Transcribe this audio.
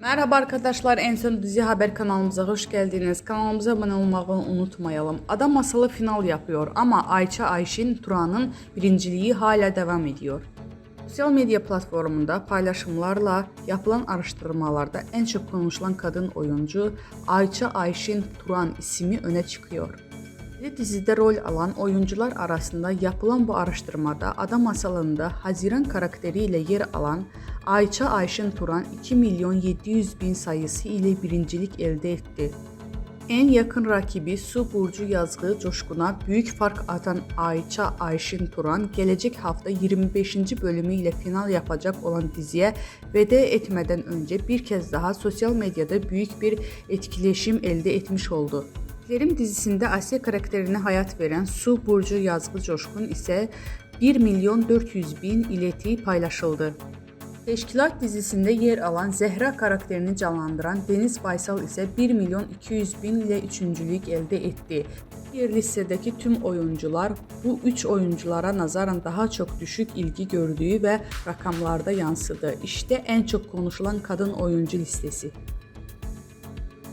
Merhaba arkadaşlar, En Son Dizi Haber kanalımıza hoş geldiniz. Kanalımıza abone olmayı unutmayalım. Adam masalı final yapıyor ama Ayça Ayşin Turan'ın birinciliği hala devam ediyor. Sosyal medya platformunda paylaşımlarla yapılan araştırmalarda en çok konuşulan kadın oyuncu Ayça Ayşin Turan ismi öne çıkıyor. Bir dizide rol alan oyuncular arasında yapılan bu araştırmada Adam Masalı'nda Haziran karakteriyle yer alan Ayça Ayşin Turan 2 milyon 700 bin sayısı ile birincilik elde etti. En yakın rakibi Su Burcu Yazgı Coşkun'a büyük fark atan Ayça Ayşin Turan gelecek hafta 25. bölümüyle final yapacak olan diziye veda etmeden önce bir kez daha sosyal medyada büyük bir etkileşim elde etmiş oldu. Kerim dizisinde Asya karakterine hayat veren Su Burcu Yazgı Coşkun ise 1 milyon 400 bin ileti paylaşıldı. Teşkilat dizisinde yer alan Zehra karakterini canlandıran Deniz Baysal ise 1 milyon 200 bin ile üçüncülük elde etti. Diğer listedeki tüm oyuncular bu üç oyunculara nazaran daha çok düşük ilgi gördüğü ve rakamlarda yansıdı. İşte en çok konuşulan kadın oyuncu listesi.